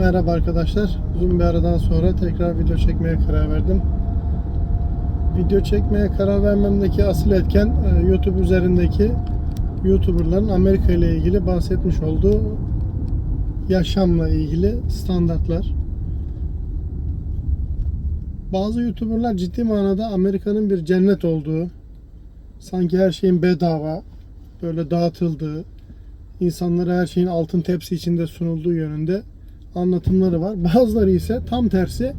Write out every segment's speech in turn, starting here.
Merhaba arkadaşlar. Uzun bir aradan sonra tekrar video çekmeye karar verdim. Video çekmeye karar vermemdeki asıl etken e, YouTube üzerindeki YouTuber'ların Amerika ile ilgili bahsetmiş olduğu yaşamla ilgili standartlar. Bazı YouTuber'lar ciddi manada Amerika'nın bir cennet olduğu, sanki her şeyin bedava, böyle dağıtıldığı, insanlara her şeyin altın tepsi içinde sunulduğu yönünde anlatımları var. Bazıları ise tam tersi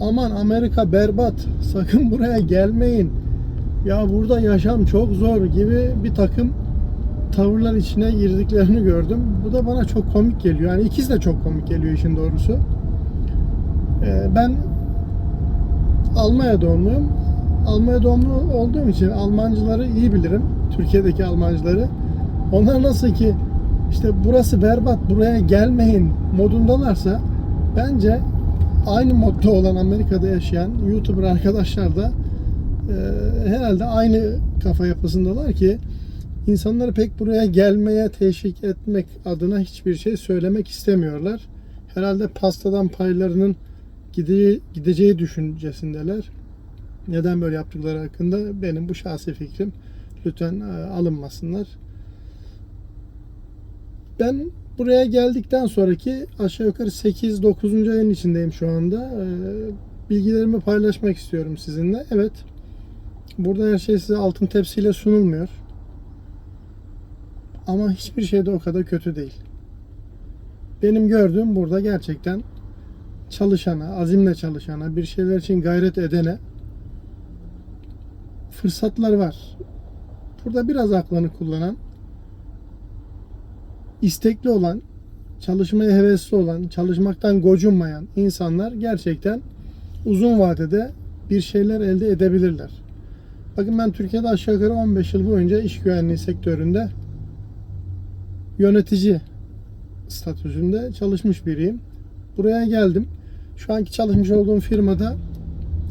aman Amerika berbat sakın buraya gelmeyin ya burada yaşam çok zor gibi bir takım tavırlar içine girdiklerini gördüm. Bu da bana çok komik geliyor. Yani ikisi de çok komik geliyor işin doğrusu. Ee, ben Almanya doğumluyum. Almanya doğumlu olduğum için Almancıları iyi bilirim. Türkiye'deki Almancıları. Onlar nasıl ki işte burası berbat buraya gelmeyin modundalarsa bence aynı modda olan Amerika'da yaşayan YouTuber arkadaşlar da e, herhalde aynı kafa yapısındalar ki insanları pek buraya gelmeye teşvik etmek adına hiçbir şey söylemek istemiyorlar. Herhalde pastadan paylarının gide- gideceği düşüncesindeler. Neden böyle yaptıkları hakkında benim bu şahsi fikrim. Lütfen e, alınmasınlar. Ben buraya geldikten sonraki aşağı yukarı 8-9. ayın içindeyim şu anda. Ee, Bilgilerimi paylaşmak istiyorum sizinle. Evet. Burada her şey size altın tepsiyle sunulmuyor. Ama hiçbir şey de o kadar kötü değil. Benim gördüğüm burada gerçekten çalışana, azimle çalışana, bir şeyler için gayret edene fırsatlar var. Burada biraz aklını kullanan istekli olan, çalışmaya hevesli olan, çalışmaktan gocunmayan insanlar gerçekten uzun vadede bir şeyler elde edebilirler. Bakın ben Türkiye'de aşağı yukarı 15 yıl boyunca iş güvenliği sektöründe yönetici statüsünde çalışmış biriyim. Buraya geldim. Şu anki çalışmış olduğum firmada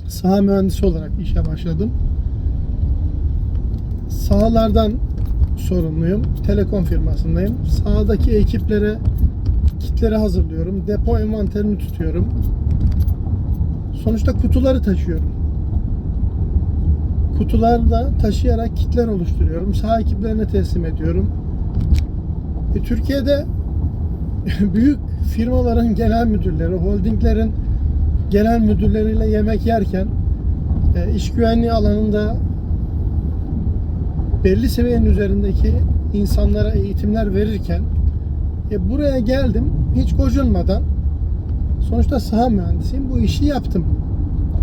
saha mühendisi olarak işe başladım. Sahalardan sorumluyum. Telekom firmasındayım. Sahadaki ekiplere kitleri hazırlıyorum. Depo envanterini tutuyorum. Sonuçta kutuları taşıyorum. Kutularda taşıyarak kitler oluşturuyorum. Saha ekiplerine teslim ediyorum. E, Türkiye'de büyük firmaların genel müdürleri, holdinglerin genel müdürleriyle yemek yerken e, iş güvenliği alanında belli seviyenin üzerindeki insanlara eğitimler verirken e, buraya geldim hiç gocunmadan sonuçta saha mühendisiyim bu işi yaptım.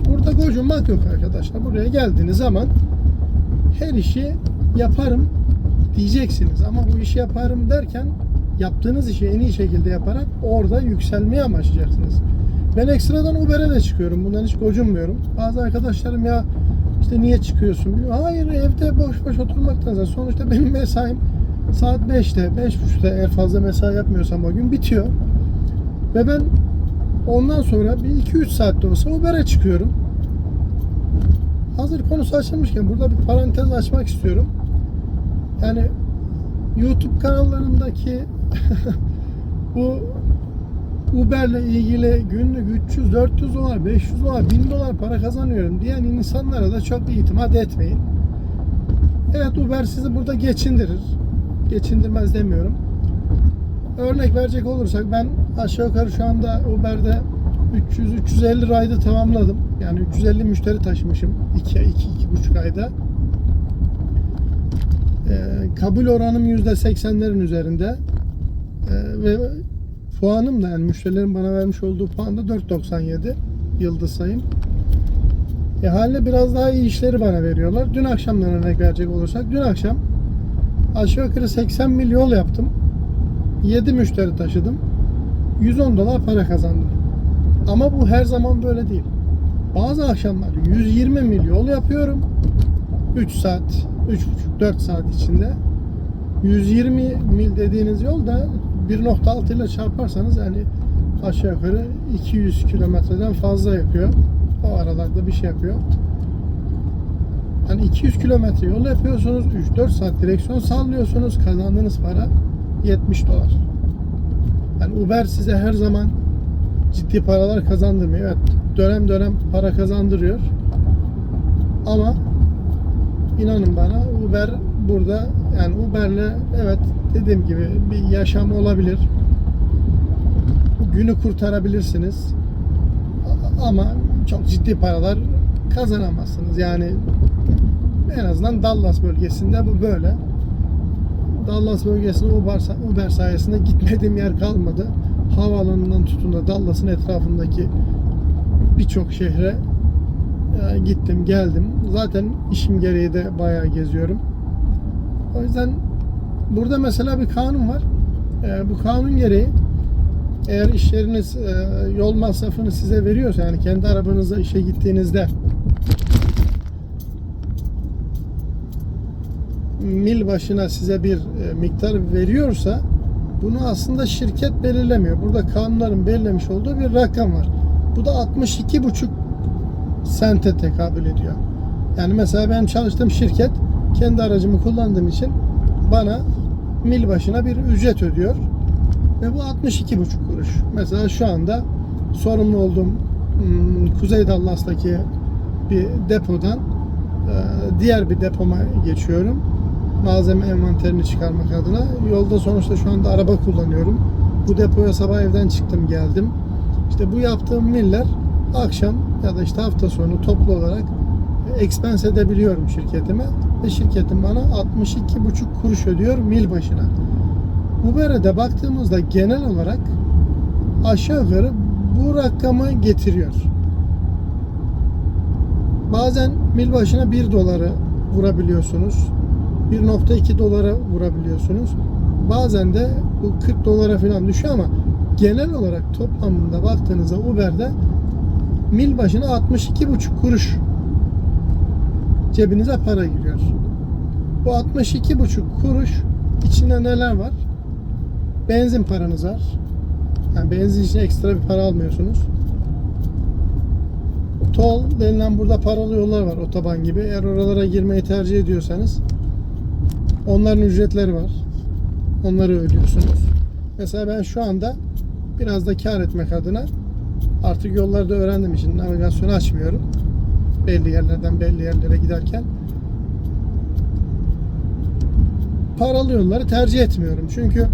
Burada gocunmak yok arkadaşlar. Buraya geldiğiniz zaman her işi yaparım diyeceksiniz ama bu işi yaparım derken yaptığınız işi en iyi şekilde yaparak orada yükselmeye amaçlayacaksınız. Ben ekstradan Uber'e de çıkıyorum. Bundan hiç gocunmuyorum. Bazı arkadaşlarım ya işte niye çıkıyorsun? Hayır evde boş boş oturmaktansa sonuçta benim mesaim saat 5'te, 5.30'da eğer fazla mesai yapmıyorsam o gün bitiyor. Ve ben ondan sonra bir 2-3 saatte olsa Uber'e çıkıyorum. Hazır konusu açılmışken burada bir parantez açmak istiyorum. Yani YouTube kanallarındaki bu Uber'le ilgili günlük 300, 400 dolar, 500 dolar, 1000 dolar para kazanıyorum diyen insanlara da çok itimat etmeyin. Evet Uber sizi burada geçindirir. Geçindirmez demiyorum. Örnek verecek olursak ben aşağı yukarı şu anda Uber'de 300-350 ride'ı tamamladım. Yani 350 müşteri taşımışım 2-2,5 ayda. Ee, kabul oranım %80'lerin üzerinde. Ee, ve puanım da yani müşterilerin bana vermiş olduğu puan da 4.97 yıldız sayım. E haline biraz daha iyi işleri bana veriyorlar. Dün akşamdan örnek verecek olursak dün akşam aşağı yukarı 80 mil yol yaptım. 7 müşteri taşıdım. 110 dolar para kazandım. Ama bu her zaman böyle değil. Bazı akşamlar 120 mil yol yapıyorum. 3 saat, 3,5-4 saat içinde. 120 mil dediğiniz yol da 1.6 ile çarparsanız yani aşağı yukarı 200 kilometreden fazla yapıyor. O aralarda bir şey yapıyor. Hani 200 kilometre yol yapıyorsunuz, 3-4 saat direksiyon sallıyorsunuz, kazandığınız para 70 dolar. Yani Uber size her zaman ciddi paralar kazandırmıyor. Evet dönem dönem para kazandırıyor. Ama inanın bana Uber burada yani Uber'le evet dediğim gibi bir yaşam olabilir. Günü kurtarabilirsiniz. Ama çok ciddi paralar kazanamazsınız. Yani en azından Dallas bölgesinde bu böyle. Dallas bölgesine Uber, Uber sayesinde gitmediğim yer kalmadı. Havaalanından tutun da Dallas'ın etrafındaki birçok şehre e, gittim, geldim. Zaten işim gereği de bayağı geziyorum. Yüzden burada mesela bir kanun var. E, bu kanun gereği eğer iş yeriniz e, yol masrafını size veriyorsa yani kendi arabanızla işe gittiğinizde mil başına size bir e, miktar veriyorsa bunu aslında şirket belirlemiyor. Burada kanunların belirlemiş olduğu bir rakam var. Bu da 62,5 sente tekabül ediyor. Yani mesela ben çalıştığım şirket kendi aracımı kullandığım için bana mil başına bir ücret ödüyor. Ve bu 62,5 kuruş. Mesela şu anda sorumlu olduğum hmm, Kuzey Dallas'taki bir depodan e, diğer bir depoma geçiyorum. Malzeme envanterini çıkarmak adına. Yolda sonuçta şu anda araba kullanıyorum. Bu depoya sabah evden çıktım geldim. İşte bu yaptığım miller akşam ya da işte hafta sonu toplu olarak expense edebiliyorum şirketime ve şirketim bana 62,5 kuruş ödüyor mil başına. Uber'e baktığımızda genel olarak aşağı yukarı bu rakamı getiriyor. Bazen mil başına 1 doları vurabiliyorsunuz. 1.2 dolara vurabiliyorsunuz. Bazen de bu 40 dolara falan düşüyor ama genel olarak toplamında baktığınızda Uber'de mil başına 62,5 kuruş cebinize para giriyor. Bu 62,5 kuruş içinde neler var? Benzin paranız var. Yani benzin için ekstra bir para almıyorsunuz. Toll denilen burada paralı yollar var otoban gibi. Eğer oralara girmeyi tercih ediyorsanız onların ücretleri var. Onları ödüyorsunuz. Mesela ben şu anda biraz da kar etmek adına artık yollarda öğrendiğim için navigasyonu açmıyorum. Belli yerlerden belli yerlere giderken paralı yolları tercih etmiyorum. Çünkü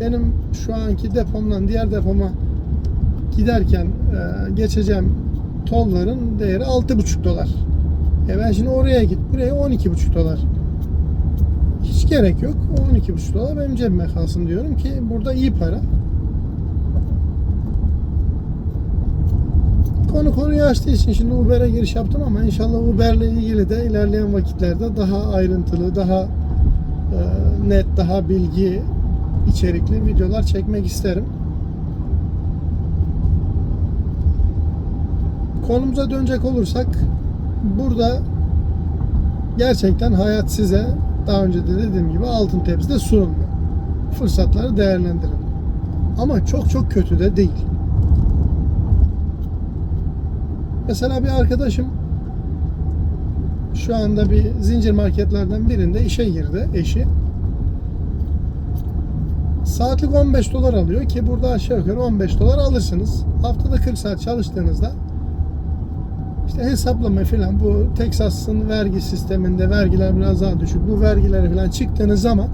benim şu anki depomdan diğer depoma giderken e, geçeceğim tolların değeri 6,5 dolar. E ben şimdi oraya git buraya 12,5 dolar. Hiç gerek yok. O 12,5 dolar benim cebime kalsın diyorum ki burada iyi para. Konu konuyu açtığı için şimdi Uber'e giriş yaptım ama inşallah Uber'le ilgili de ilerleyen vakitlerde daha ayrıntılı, daha e, net, daha bilgi içerikli videolar çekmek isterim. Konumuza dönecek olursak burada gerçekten hayat size daha önce de dediğim gibi altın tepside sunulmuyor. Fırsatları değerlendirin. Ama çok çok kötü de değil. Mesela bir arkadaşım şu anda bir zincir marketlerden birinde işe girdi eşi. Saatlik 15 dolar alıyor ki burada aşağı yukarı 15 dolar alırsınız. Haftada 40 saat çalıştığınızda işte hesaplama falan bu Texas'ın vergi sisteminde vergiler biraz daha düşük. Bu vergilere falan çıktığınız zaman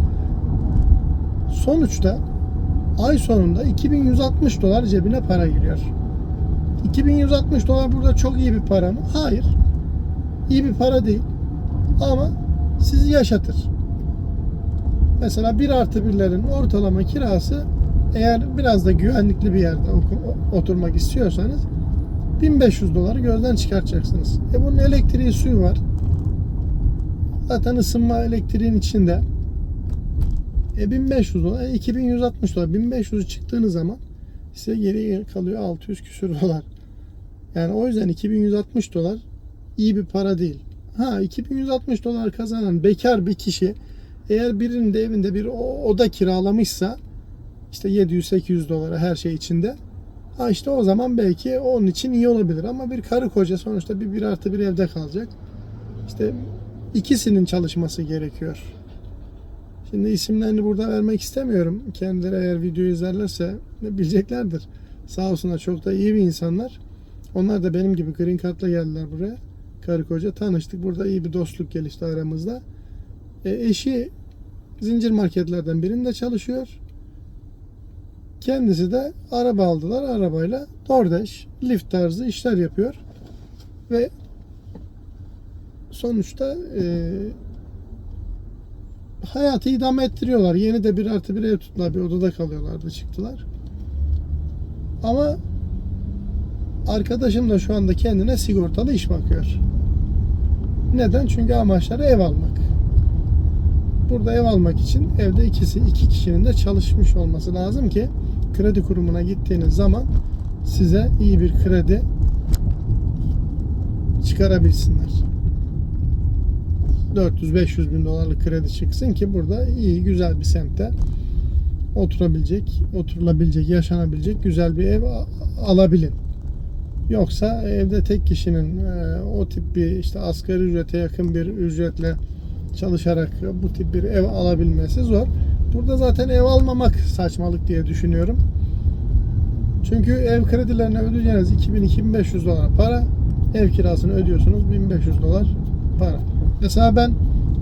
sonuçta ay sonunda 2160 dolar cebine para giriyor. 2160 dolar burada çok iyi bir para mı? Hayır. İyi bir para değil. Ama sizi yaşatır. Mesela 1 artı birlerin ortalama kirası eğer biraz da güvenlikli bir yerde oturmak istiyorsanız 1500 doları gözden çıkartacaksınız. E bunun elektriği suyu var. Zaten ısınma elektriğin içinde. E 1500 dolar, e 2160 dolar. 1500'ü çıktığınız zaman size geri kalıyor 600 küsür dolar. Yani o yüzden 2160 dolar iyi bir para değil. Ha 2160 dolar kazanan bekar bir kişi eğer birinin de evinde bir oda kiralamışsa işte 700-800 dolara her şey içinde ha işte o zaman belki onun için iyi olabilir ama bir karı koca sonuçta bir bir artı bir evde kalacak. İşte ikisinin çalışması gerekiyor. Şimdi isimlerini burada vermek istemiyorum. Kendileri eğer videoyu izlerlerse bileceklerdir. Sağ olsunlar çok da iyi bir insanlar. Onlar da benim gibi green card'la geldiler buraya. Karı koca tanıştık. Burada iyi bir dostluk gelişti aramızda. E, eşi zincir marketlerden birinde çalışıyor. Kendisi de araba aldılar. Arabayla DoorDash, Lyft tarzı işler yapıyor. Ve sonuçta e, hayatı idame ettiriyorlar. Yeni de bir artı bir ev tuttular. Bir odada kalıyorlardı çıktılar. Ama arkadaşım da şu anda kendine sigortalı iş bakıyor. Neden? Çünkü amaçları ev almak. Burada ev almak için evde ikisi iki kişinin de çalışmış olması lazım ki kredi kurumuna gittiğiniz zaman size iyi bir kredi çıkarabilsinler. 400-500 bin dolarlık kredi çıksın ki burada iyi güzel bir semtte oturabilecek, oturulabilecek, yaşanabilecek güzel bir ev alabilin. Yoksa evde tek kişinin e, o tip bir işte asgari ücrete yakın bir ücretle çalışarak bu tip bir ev alabilmesi zor. Burada zaten ev almamak saçmalık diye düşünüyorum. Çünkü ev kredilerini ödeyeceğiniz 2000-2500 dolar para. Ev kirasını ödüyorsunuz 1500 dolar para. Mesela ben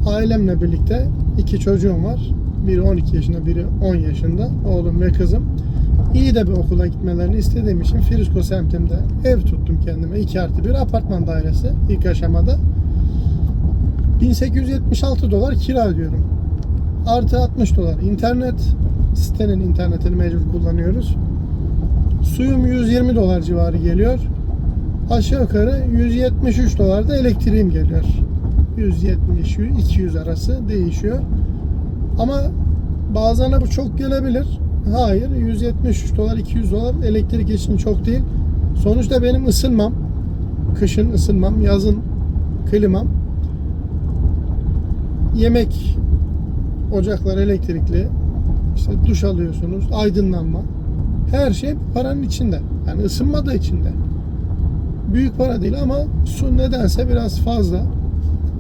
ailemle birlikte iki çocuğum var. Biri 12 yaşında, biri 10 yaşında. Oğlum ve kızım. İyi de bir okula gitmelerini istediğim için Firisko semtinde ev tuttum kendime. 2 artı bir apartman dairesi ilk aşamada. 1876 dolar kira ödüyorum. Artı 60 dolar internet. Sitenin internetini mecbur kullanıyoruz. Suyum 120 dolar civarı geliyor. Aşağı yukarı 173 dolar da elektriğim geliyor. 170-200 arası değişiyor. Ama bazılarına bu çok gelebilir. Hayır 173 dolar 200 dolar elektrik için çok değil. Sonuçta benim ısınmam, kışın ısınmam, yazın klimam, yemek ocaklar elektrikli, işte duş alıyorsunuz, aydınlanma. Her şey paranın içinde. Yani ısınma da içinde. Büyük para değil ama su nedense biraz fazla.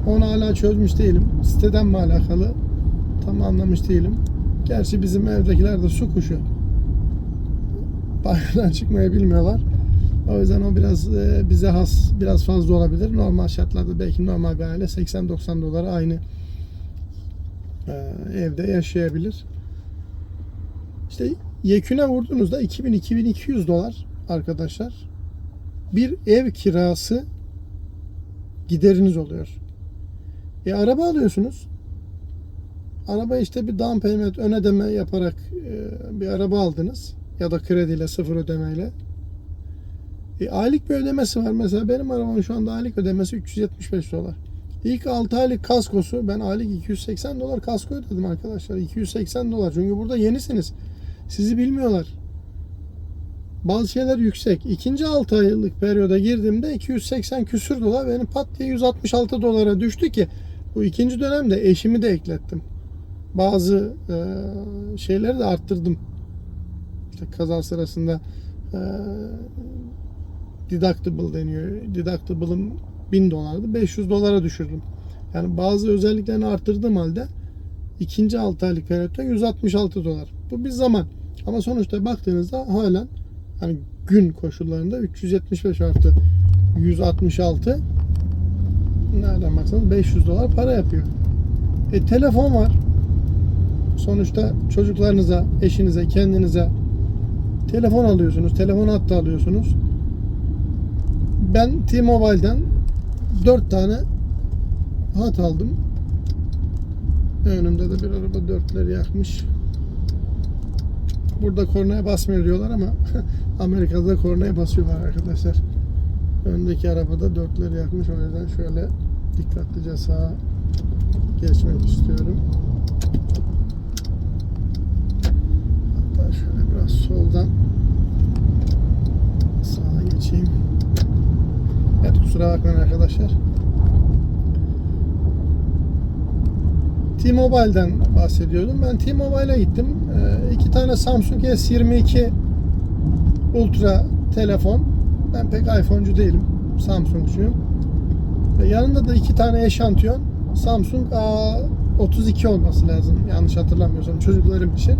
Onu hala çözmüş değilim. Siteden mi alakalı tam anlamış değilim. Gerçi bizim evdekiler de su kuşu. Banyodan çıkmayı bilmiyorlar. O yüzden o biraz e, bize has, biraz fazla olabilir. Normal şartlarda belki normal bir aile 80-90 dolara aynı e, evde yaşayabilir. İşte yeküne vurduğunuzda 2000-2200 dolar arkadaşlar bir ev kirası gideriniz oluyor. E araba alıyorsunuz. Araba işte bir down payment ön ödeme yaparak e, bir araba aldınız ya da krediyle sıfır ödemeyle. E, aylık bir ödemesi var. Mesela benim arabamın şu anda aylık ödemesi 375 dolar. İlk 6 aylık kaskosu ben aylık 280 dolar kasko ödedim arkadaşlar. 280 dolar. Çünkü burada yenisiniz. Sizi bilmiyorlar. Bazı şeyler yüksek. İkinci 6 aylık periyoda girdiğimde 280 küsür dolar benim pat diye 166 dolara düştü ki bu ikinci dönemde eşimi de eklettim. Bazı e, şeyleri de arttırdım. İşte kaza sırasında e, deductible deniyor. Deductible'ım 1000 dolardı. 500 dolara düşürdüm. Yani bazı özelliklerini arttırdığım halde ikinci 6 aylık periyotta 166 dolar. Bu bir zaman. Ama sonuçta baktığınızda halen hani gün koşullarında 375 artı 166 nereden baksanız 500 dolar para yapıyor. E telefon var. Sonuçta çocuklarınıza, eşinize, kendinize telefon alıyorsunuz. Telefon hattı alıyorsunuz. Ben T-Mobile'den 4 tane hat aldım. Önümde de bir araba dörtleri yakmış. Burada kornaya basmıyor diyorlar ama Amerika'da kornaya basıyorlar arkadaşlar. Öndeki arabada dörtleri yakmış. O yüzden şöyle dikkatlice sağa geçmek istiyorum. Şöyle biraz soldan sağa geçeyim. Evet kusura bakmayın arkadaşlar. T-Mobile'den bahsediyordum. Ben T-Mobile'a gittim. Ee, iki tane Samsung S22 Ultra telefon. Ben pek iPhone'cu değilim. Samsung'cuyum. Ve yanında da iki tane eşantiyon Samsung A32 olması lazım. Yanlış hatırlamıyorsam çocuklarım için.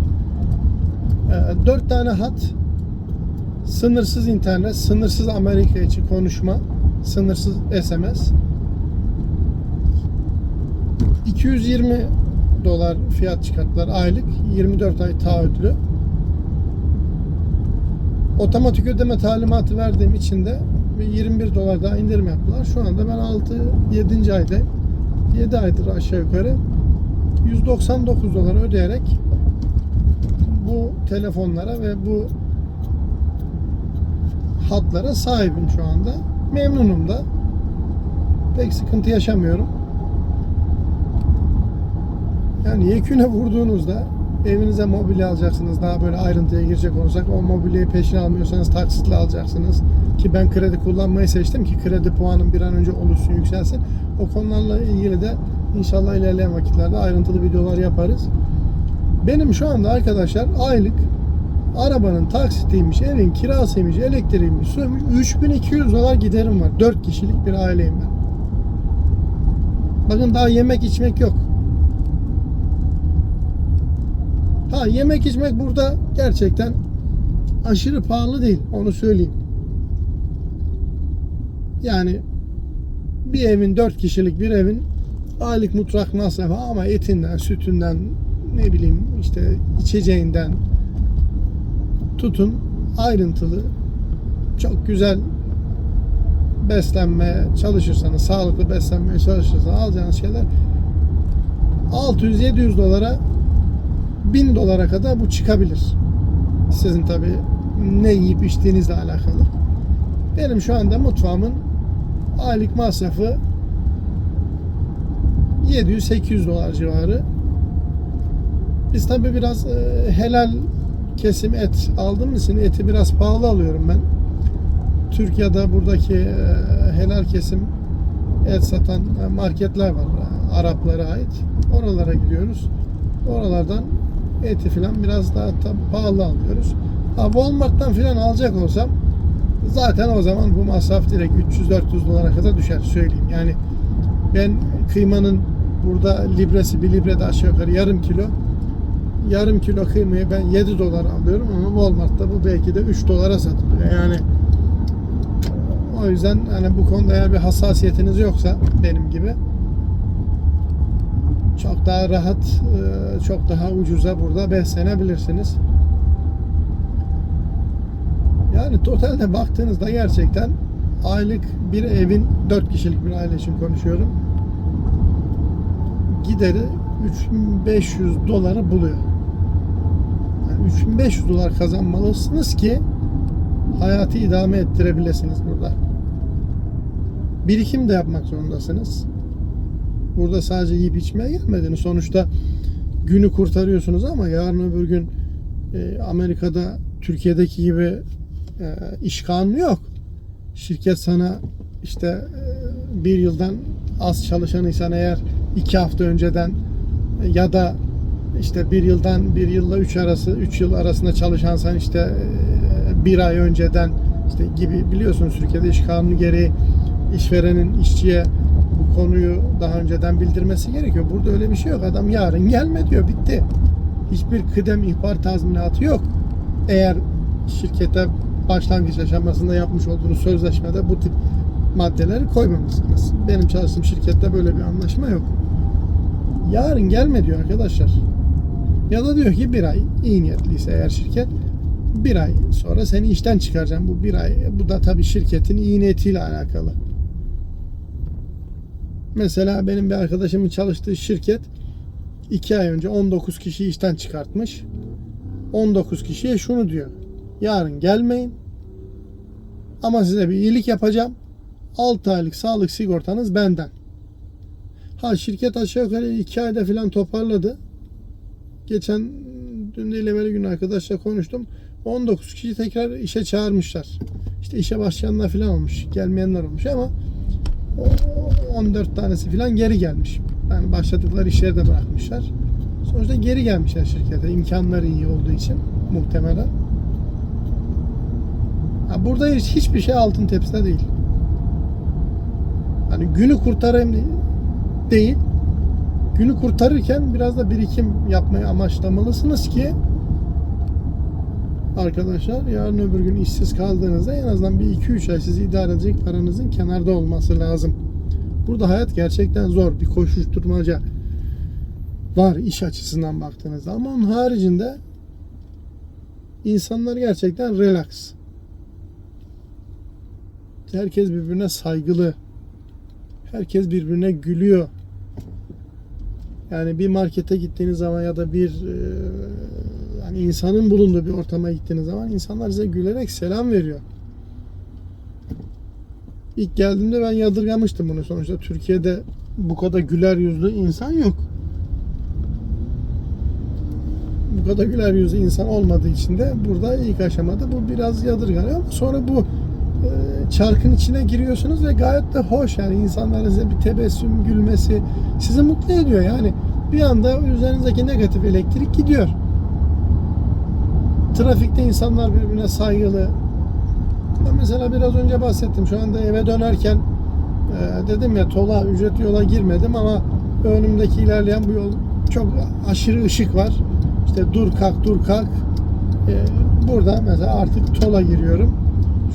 Ee, dört tane hat Sınırsız internet, sınırsız Amerika içi konuşma, sınırsız SMS. 220 dolar fiyat çıkarttılar aylık. 24 ay taahhütlü. Otomatik ödeme talimatı verdiğim için de bir 21 dolar daha indirim yaptılar. Şu anda ben 6 7. ayda 7 aydır aşağı yukarı 199 dolar ödeyerek bu telefonlara ve bu hatlara sahibim şu anda. Memnunum da. Pek sıkıntı yaşamıyorum. Yani yeküne vurduğunuzda evinize mobilya alacaksınız. Daha böyle ayrıntıya girecek olursak o mobilyayı peşin almıyorsanız taksitle alacaksınız. Ki ben kredi kullanmayı seçtim ki kredi puanım bir an önce oluşsun yükselsin. O konularla ilgili de inşallah ilerleyen vakitlerde ayrıntılı videolar yaparız. Benim şu anda arkadaşlar aylık arabanın taksitiymiş, evin kirasıymış, elektriğiymiş, suymuş 3200 dolar giderim var. 4 kişilik bir aileyim ben. Bakın daha yemek içmek yok. Ha yemek içmek burada gerçekten aşırı pahalı değil. Onu söyleyeyim. Yani bir evin 4 kişilik bir evin aylık mutfak masrafı ama etinden, sütünden, ne bileyim işte içeceğinden tutun ayrıntılı çok güzel beslenmeye çalışırsanız, sağlıklı beslenmeye çalışırsanız alacağınız şeyler 600-700 dolara 1000 dolara kadar bu çıkabilir. Sizin tabi ne yiyip içtiğinizle alakalı. Benim şu anda mutfağımın aylık masrafı 700-800 dolar civarı. Biz tabi biraz e, helal kesim et aldığımız için eti biraz pahalı alıyorum ben. Türkiye'de buradaki e, helal kesim et satan e, marketler var. Araplara ait. Oralara gidiyoruz. Oralardan eti filan biraz daha tabii pahalı alıyoruz. Ha Walmart'tan filan alacak olsam zaten o zaman bu masraf direkt 300-400 dolara kadar düşer söyleyeyim. Yani ben kıymanın burada libresi bir librede aşağı yukarı yarım kilo yarım kilo kıymayı ben 7 dolar alıyorum ama Walmart'ta bu belki de 3 dolara satılıyor. Yani o yüzden hani bu konuda eğer bir hassasiyetiniz yoksa benim gibi çok daha rahat, e, çok daha ucuza burada beslenebilirsiniz. Yani totalde baktığınızda gerçekten aylık bir evin 4 kişilik bir aile için konuşuyorum. Gideri 3500 doları buluyor. Yani 3500 dolar kazanmalısınız ki hayatı idame ettirebilirsiniz burada. Birikim de yapmak zorundasınız. Burada sadece yiyip içmeye gelmediniz. Sonuçta günü kurtarıyorsunuz ama yarın öbür gün e, Amerika'da Türkiye'deki gibi e, iş kanunu yok. Şirket sana işte e, bir yıldan az çalışanıysan eğer iki hafta önceden ya da işte bir yıldan bir yılla üç arası üç yıl arasında çalışansan işte e, bir ay önceden işte gibi biliyorsunuz Türkiye'de iş kanunu gereği işverenin işçiye bu konuyu daha önceden bildirmesi gerekiyor. Burada öyle bir şey yok. Adam yarın gelme diyor. Bitti. Hiçbir kıdem ihbar tazminatı yok. Eğer şirkete başlangıç aşamasında yapmış olduğunuz sözleşmede bu tip maddeleri koymamışsınız. Benim çalıştığım şirkette böyle bir anlaşma yok. Yarın gelme diyor arkadaşlar. Ya da diyor ki bir ay iyi niyetliyse eğer şirket bir ay sonra seni işten çıkaracağım. Bu bir ay bu da tabii şirketin iyi niyetiyle alakalı. Mesela benim bir arkadaşımın çalıştığı şirket 2 ay önce 19 kişi işten çıkartmış. 19 kişiye şunu diyor. Yarın gelmeyin. Ama size bir iyilik yapacağım. 6 aylık sağlık sigortanız benden. Ha şirket aşağı yukarı 2 ayda falan toparladı. Geçen dün değil evvel gün arkadaşla konuştum. 19 kişi tekrar işe çağırmışlar. İşte işe başlayanlar falan olmuş. Gelmeyenler olmuş ama o 14 tanesi falan geri gelmiş. Yani başladıkları işleri de bırakmışlar. Sonuçta geri gelmişler şirkete. İmkanları iyi olduğu için muhtemelen. Ha, burada hiç, hiçbir şey altın tepside değil. Hani günü kurtarayım değil. Günü kurtarırken biraz da birikim yapmayı amaçlamalısınız ki arkadaşlar yarın öbür gün işsiz kaldığınızda en azından bir 2-3 ay sizi idare edecek paranızın kenarda olması lazım. Burada hayat gerçekten zor. Bir koşuşturmaca var iş açısından baktığınızda ama onun haricinde insanlar gerçekten relax. Herkes birbirine saygılı. Herkes birbirine gülüyor. Yani bir markete gittiğiniz zaman ya da bir e, hani insanın bulunduğu bir ortama gittiğiniz zaman insanlar size gülerek selam veriyor. İlk geldiğimde ben yadırgamıştım bunu sonuçta. Türkiye'de bu kadar güler yüzlü insan yok. Bu kadar güler yüzlü insan olmadığı için de burada ilk aşamada bu biraz yadırganıyor sonra bu çarkın içine giriyorsunuz ve gayet de hoş yani insanların size bir tebessüm gülmesi sizi mutlu ediyor yani bir anda üzerinizdeki negatif elektrik gidiyor. Trafikte insanlar birbirine saygılı. Ben mesela biraz önce bahsettim. Şu anda eve dönerken e, dedim ya tola ücretli yola girmedim ama önümdeki ilerleyen bu yol çok aşırı ışık var. İşte dur kalk dur kalk. E, burada mesela artık tola giriyorum.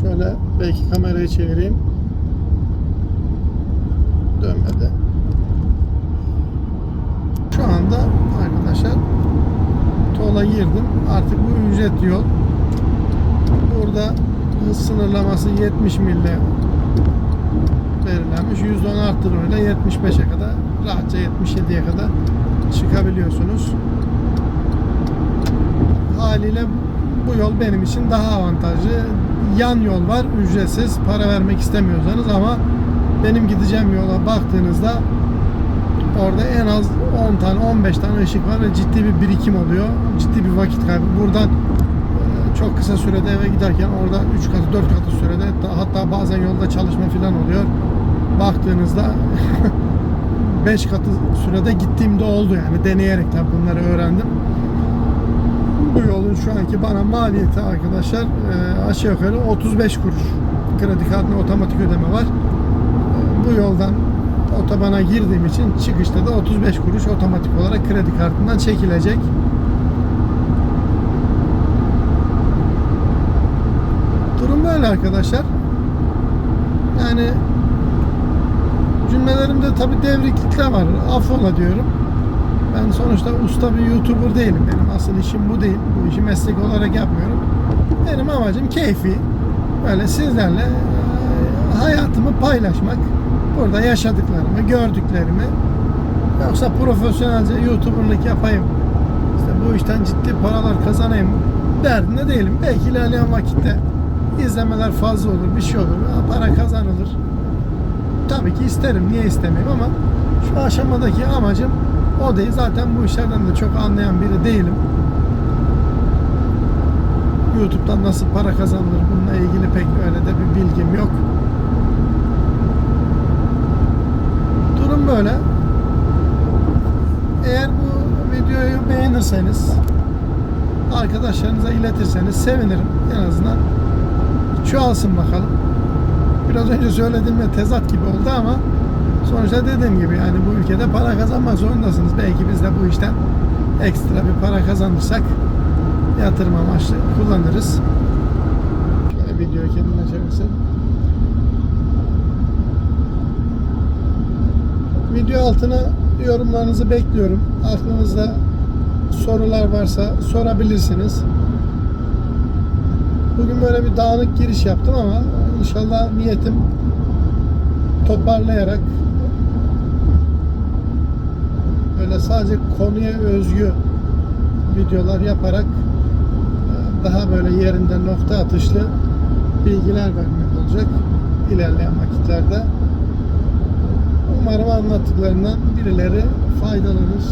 Şöyle belki kamerayı çevireyim. Dönmedi. Şu anda arkadaşlar tola girdim. Artık bu ücret yol. Burada hız sınırlaması 70 mille belirlenmiş. %10 arttırmayla 75'e kadar rahatça 77'ye kadar çıkabiliyorsunuz. Haliyle bu yol benim için daha avantajlı. Yan yol var ücretsiz para vermek istemiyorsanız ama benim gideceğim yola baktığınızda orada en az 10 tane 15 tane ışık var ve ciddi bir birikim oluyor. Ciddi bir vakit kaybı. Buradan e, çok kısa sürede eve giderken orada 3 katı 4 katı sürede hatta bazen yolda çalışma falan oluyor. Baktığınızda 5 katı sürede gittiğimde oldu yani deneyerek tabii bunları öğrendim. Bu yolun şu anki bana maliyeti arkadaşlar e, aşağı yukarı 35 kuruş. Kredi kartına otomatik ödeme var. E, Bu yoldan otobana girdiğim için çıkışta da 35 kuruş otomatik olarak kredi kartından çekilecek. Durum böyle arkadaşlar. Yani cümlelerimde tabi devriklikler var. Affola diyorum. Ben sonuçta usta bir YouTuber değilim. Benim asıl işim bu değil. Bu işi meslek olarak yapmıyorum. Benim amacım keyfi. Böyle sizlerle e, hayatımı paylaşmak. Burada yaşadıklarımı, gördüklerimi. Yoksa profesyonelce YouTuber'lık yapayım. İşte bu işten ciddi paralar kazanayım derdinde değilim. Belki ilerleyen vakitte izlemeler fazla olur, bir şey olur. Para kazanılır. Tabii ki isterim. Niye istemeyeyim ama şu aşamadaki amacım o değil. Zaten bu işlerden de çok anlayan biri değilim. YouTube'dan nasıl para kazanılır bununla ilgili pek öyle de bir bilgim yok. Durum böyle. Eğer bu videoyu beğenirseniz arkadaşlarınıza iletirseniz sevinirim. En azından çoğalsın bakalım. Biraz önce söylediğimle tezat gibi oldu ama sonuçta dediğim gibi yani bu ülkede para kazanmak zorundasınız. Belki biz de bu işten ekstra bir para kazanırsak yatırım amaçlı kullanırız. Şöyle videoyu kendine çevirsin. Video altına yorumlarınızı bekliyorum. Aklınızda sorular varsa sorabilirsiniz. Bugün böyle bir dağınık giriş yaptım ama inşallah niyetim toparlayarak böyle sadece konuya özgü videolar yaparak e, daha böyle yerinde nokta atışlı bilgiler vermek olacak ilerleyen vakitlerde. Umarım anlattıklarından birileri faydalanır.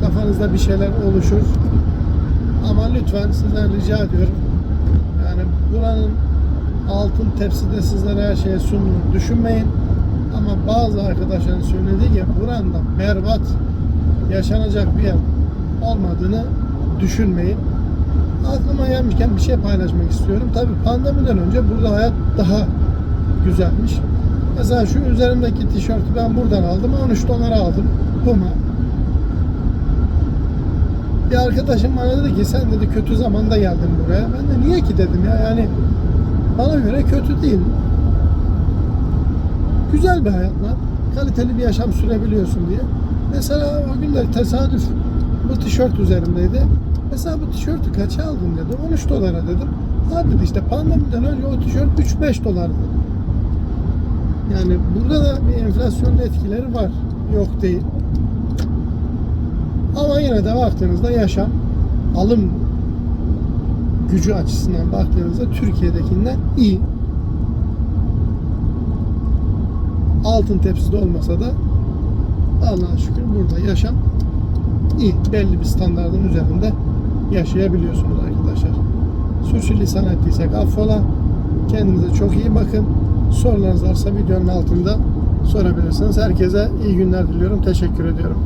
Kafanızda bir şeyler oluşur. Ama lütfen sizden rica ediyorum. Yani buranın altın tepside sizlere her şeye sunduğunu düşünmeyin. Ama bazı arkadaşların söylediği gibi buranın da berbat yaşanacak bir yer olmadığını düşünmeyin. Aklıma gelmişken bir şey paylaşmak istiyorum. Tabii pandemiden önce burada hayat daha güzelmiş. Mesela şu üzerimdeki tişörtü ben buradan aldım. 13 dolara aldım. Puma. Bir arkadaşım bana dedi ki sen dedi kötü zamanda geldin buraya. Ben de niye ki dedim ya yani bana göre kötü değil. Güzel bir hayat var. Kaliteli bir yaşam sürebiliyorsun diye. Mesela o gün de tesadüf bu tişört üzerimdeydi. Mesela bu tişörtü kaça aldın dedi. 13 dolara dedim. Ha dedi işte pandemiden önce o tişört 3-5 dolardı. Yani burada da bir enflasyon etkileri var. Yok değil. Ama yine de baktığınızda yaşam alım gücü açısından baktığınızda Türkiye'dekinden iyi. Altın tepside olmasa da Allah'a şükür burada yaşam iyi. Belli bir standartın üzerinde yaşayabiliyorsunuz arkadaşlar. Sürçülisan ettiysek affola. Kendinize çok iyi bakın. Sorularınız varsa videonun altında sorabilirsiniz. Herkese iyi günler diliyorum. Teşekkür ediyorum.